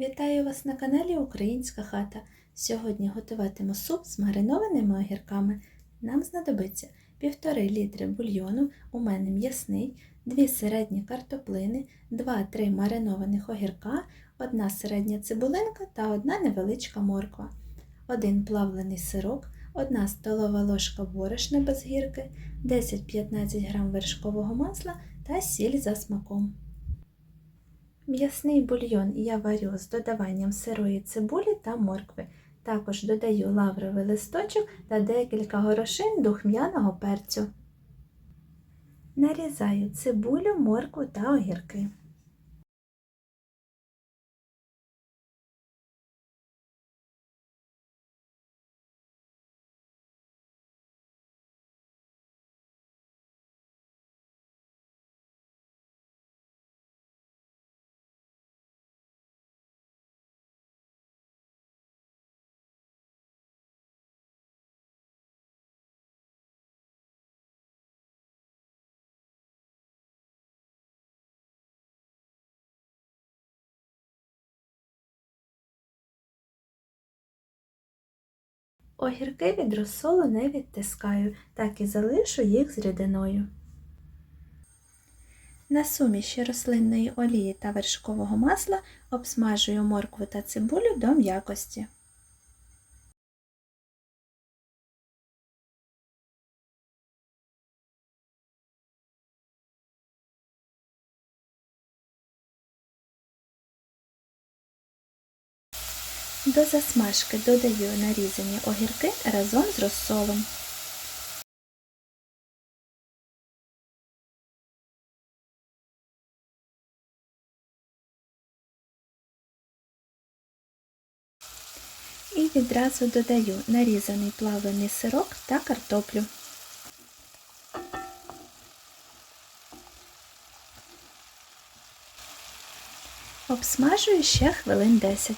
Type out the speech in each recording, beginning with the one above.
Вітаю вас на каналі Українська хата. Сьогодні готуватиму суп з маринованими огірками. Нам знадобиться 1,5 літри бульйону, у мене м'ясний, 2 середні картоплини, 2-3 маринованих огірка, 1 середня цибулинка та 1 невеличка морква, 1 плавлений сирок, 1 столова ложка борошна без гірки, 10-15 г вершкового масла та сіль за смаком. М'ясний бульйон я варю з додаванням сирої цибулі та моркви. Також додаю лавровий листочок та декілька горошин духмяного перцю. Нарізаю цибулю, моркву та огірки. Огірки від розсолу не відтискаю, так і залишу їх з рідиною. На суміші рослинної олії та вершкового масла обсмажую моркву та цибулю до м'якості. До засмажки додаю нарізані огірки разом з розсолом. І відразу додаю нарізаний плавлений сирок та картоплю. Обсмажую ще хвилин 10.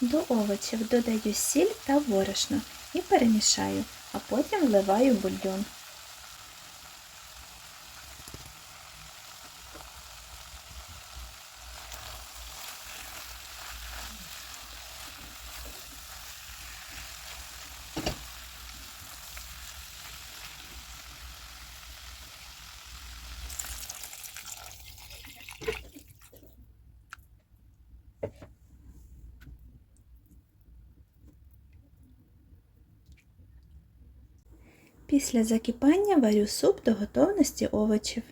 До овочів додаю сіль та борошно і перемішаю, а потім вливаю бульйон. Після закипання варю суп до готовності овочів.